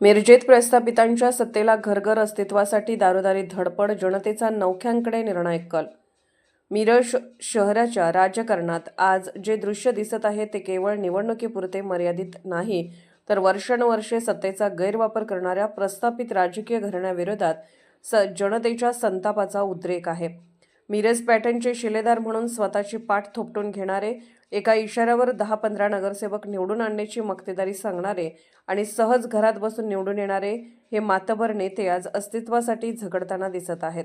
मिरजेत प्रस्थापितांच्या सत्तेला घरघर अस्तित्वासाठी दारोदारी धडपड जनतेचा नौख्यांकडे निर्णायक कल. मिरज शहराच्या राजकारणात आज जे दृश्य दिसत आहे ते केवळ निवडणुकीपुरते मर्यादित नाही तर वर्षानुवर्षे सत्तेचा गैरवापर करणाऱ्या प्रस्थापित राजकीय घराण्याविरोधात स जनतेच्या संतापाचा उद्रेक आहे. मिरज पॅटर्नचे शिलेदार म्हणून स्वतःची पाठ थोपटून घेणारे एका इशाऱ्यावर दहा पंधरा नगरसेवक निवडून आणण्याची मक्तेदारी सांगणारे आणि सहज घरात बसून निवडून येणारे हे मातबर नेते आज अस्तित्वासाठी झगडताना दिसत आहेत.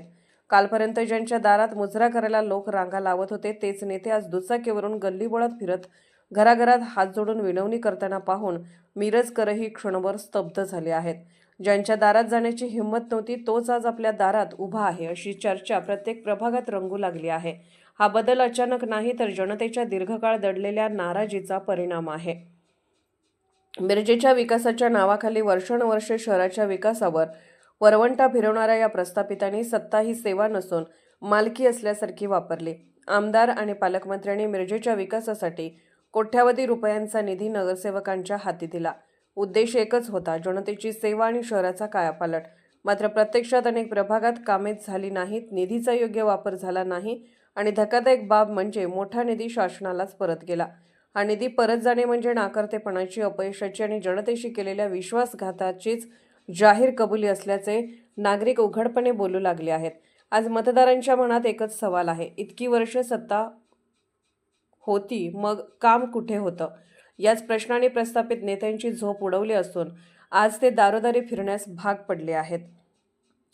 कालपर्यंत ज्यांच्या दारात मुजरा करायला लोक रांगा लावत होते तेच नेते आज दुचाकीवरून गल्लीबोळात फिरत घराघरात हात जोडून विनवणी करताना पाहून मिरजकरही क्षणभर स्तब्ध झाले आहेत. ज्यांच्या दारात जाण्याची हिंमत नव्हती तोच आज आपल्या दारात उभा आहे अशी चर्चा प्रत्येक प्रभागात रंगू लागली आहे. हा बदल अचानक नाही तर जनतेच्या दीर्घकाळ दडलेल्या नाराजीचा परिणाम आहे. मिरजेच्या विकासाच्या नावाखाली वर्षानुवर्षे शहराच्या विकासावर वरवंटा फिरवणाऱ्या या प्रस्थापितांनी सत्ता ही सेवा नसून मालकी असल्यासारखी वापरली. आमदार आणि पालकमंत्र्यांनी मिरजेच्या विकासासाठी कोट्यावधी रुपयांचा निधी नगरसेवकांच्या हाती दिला. उद्देश एकच होता जनतेची सेवा आणि शहराचा कायापालट. मात्र प्रत्यक्षात अनेक प्रभागात कामेच झाली नाहीत निधीचा योग्य वापर झाला नाही आणि धक्कादायक बाब म्हणजे मोठा निधी शासनालाच परत गेला. हा निधी परत जाणे म्हणजे नाकर्तेपणाची अपयशाची आणि जनतेशी केलेल्या विश्वासघाताचीच जाहीर कबुली असल्याचे नागरिक उघडपणे बोलू लागले आहेत. आज मतदारांच्या मनात एकच सवाल आहे इतकी वर्ष सत्ता होती मग काम कुठे होतं? याच प्रश्नाने प्रस्थापित नेत्यांची झोप उडवली असून आज ते दारोदारी फिरण्यास भाग पडले आहेत.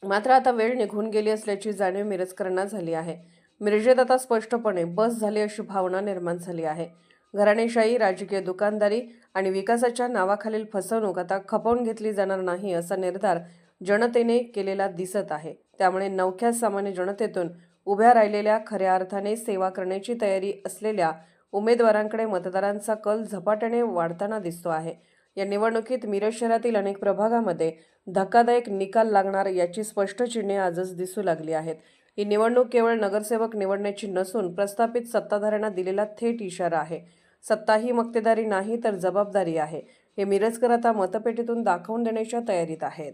मात्र आता वेळ निघून गेली असल्याची जाणीव मिरजकरांना झाली आहे. मिरजेत आता स्पष्टपणे बस झाली अशी भावना निर्माण झाली आहे. घराणेशाही राजकीय दुकानदारी आणि विकासाच्या नावाखालील फसवणूक आता खपवून घेतली जाणार नाही असा निर्धार जनतेने केलेला दिसत आहे. त्यामुळे नवख्या सामान्य जनतेतून उभ्या राहिलेल्या खऱ्या अर्थाने सेवा करण्याची तयारी असलेल्या उमेदवारांकडे मतदारांचा कल झपाट्याने वाढताना दिसतो आहे. या निवडणुकीत मिरज शहरातील अनेक प्रभागामध्ये धक्कादायक निकाल लागणार याची स्पष्ट चिन्हे आजच दिसू लागली आहेत. ही निवडणूक केवळ नगरसेवक निवडण्याची नसून प्रस्थापित सत्ताधाऱ्यांना दिलेला थेट इशारा आहे. सत्ता ही मक्तेदारी नाही तर जबाबदारी आहे. हे मिरजकर आता मतपेटीतून दाखवून देण्याच्या तयारीत आहेत.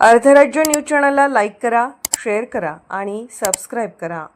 अर्धराज्य न्यूज चॅनलला लाईक करा शेअर करा आणि सबस्क्राईब करा.